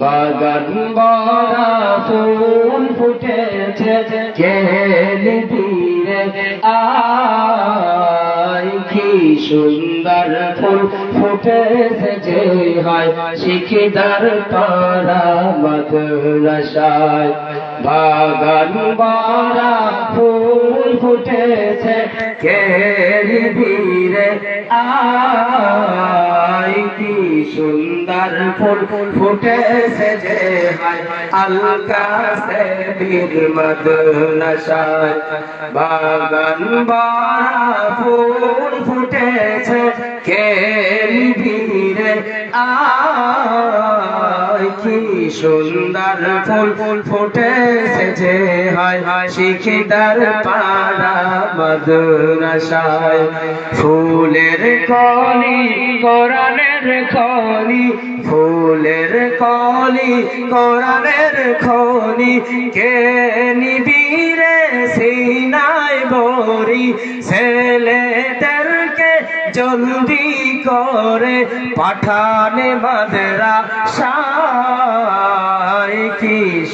বাগান বরা ফুল ফুটেছে ধীরে আই কি সুন্দর ফুল ফুটেছে যে হয়, শিখিদার পারা মদরসায়। বাগান বরা ফুল ফুটেছে, কে ধীরে আয় কি সুন্দর ফুল ফুটেছে যে হায়। আলকা সে বীর মদনশায় বাগান বারা ফুল ফুটেছে, কে ধীরে আয়। কি সুন্দর ফুল ফুল ফুটেছে যে হায়। শিখিদার পাড়া মদনশায় ফুলের কলি, কোরআনের খনি ফুলের কলি, কোরআনের খনি। কে নিবিরে সিনাই বরি? ছেলেদেরকে জলদি করে পাঠানে মাদরা কি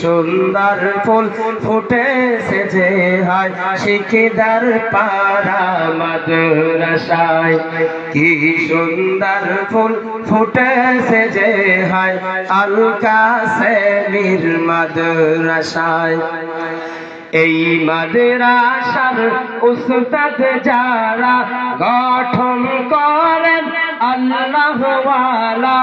সুন্দর ফুল ফুটেছে যে হায় শিকিদার পাড়া মাদ্রাসায়। কি সুন্দর ফুল ফুটেছে যে হায় আলকা সে মীর মাদ্রাসায়। এই মাদ্রাসার উস্তাদ যারা গঠন করেন আল্লাহ ওয়ালা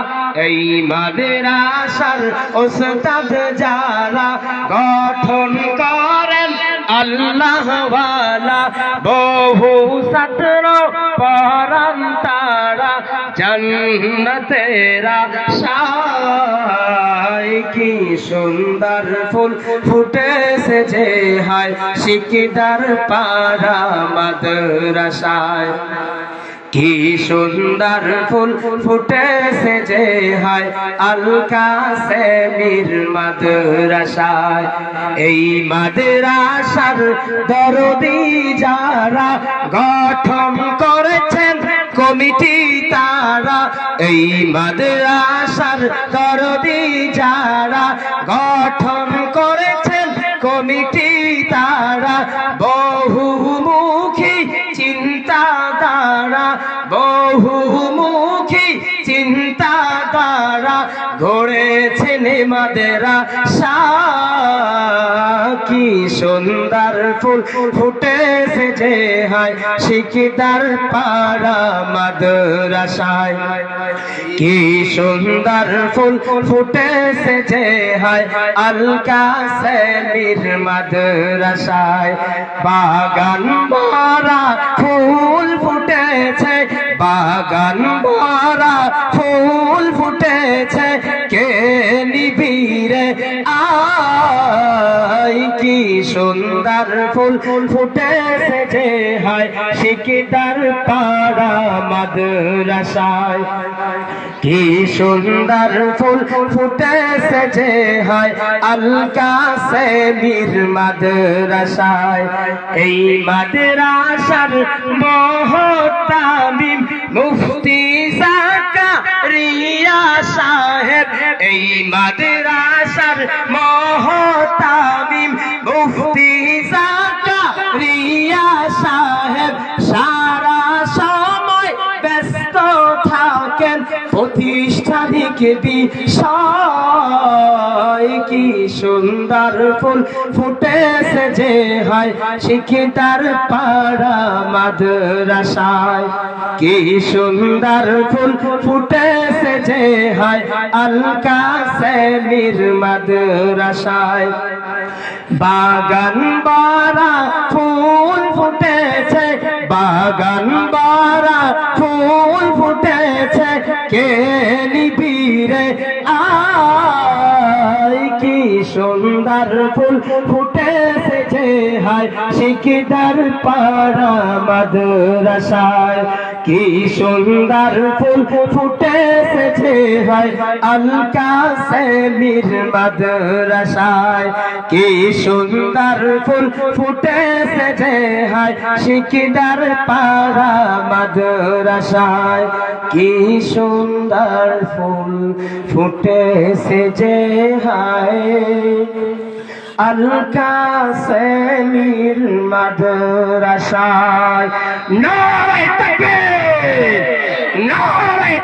এই মাদ্রাসার উস্তাদ যারা গঠন করেন আল্লাহ ওয়ালা বহু ছাত্র পরান তারা জন্নতেরা সাই কি সুন্দর ফুল ফুটেছে যে হায় শিকিদার পাড়া মাদ্রাসায়। কি সুন্দর ফুল ফুটেছে যে হয় আলকা সে মীর মাদ্রাসায়। এই মাদ্রাসার দরদি যারা গঠন করেছেন, কমিটি তারা। এই মাদ্রাসার দরদি যারা গঠন করেছেন, কমিটি তারা। বহুমুখী চিন্তা দ্বারা চিন্তা গড়েছেন মাদেরা কি সুন্দর ফুল ফুটেছে যে হায় শিকিদার পাড়া মাদ্রাসায়। কি সুন্দর ফুল ফুটেছে যে হায় আলকা সে মীর মাদ্রাসায়। বাগান ভরা ফুল ফুটেছে, বাগান ভরা ফুল ফুটেছে কে নিবিরে আয় কি সুন্দর ফুল ফুল ফুটেছে যে হায় শিকিদার পাড়া মাদ্রাসায়। কি সুন্দর ফুল ফুটেছে যে হয় আলকা সে বীর মাদ্রাসায়। এই মাদ্রাসার মহতামিম মুফতি সাহেব এই মাদ্রাসার মহতামিম মুফতি জাকারিয়া সাহেব সারা সময় ব্যস্ত থাকেন। প্রতিষ্ঠানিক বিষয়, কি সুন্দর ফুল ফুটেছে যে হয় শিক্ষিতার পাড়া মাদ্রাসায়? কি সুন্দর ফুল ফুটেছে যে হয় আলকা সেমির মাদ্রাসায়। বাগান বারা ফুল ফুটেছে সুন্দর ফুল ফুটেছে যে হায়। শিকিদার পাড়া মাদ্রাসায় কি সুন্দর ফুল ফুটেছে যে হয়। আলকা সেমির মাদ্রাসায় কি সুন্দর ফুল ফুটেছে যে হয়। শিকিদার পাড়া মাদ্রাসায় কি সুন্দর ফুল ফুটেছে যে হয়। আলকা সেমির মাদ্রাসায় নারায় তাকবীর! নারায়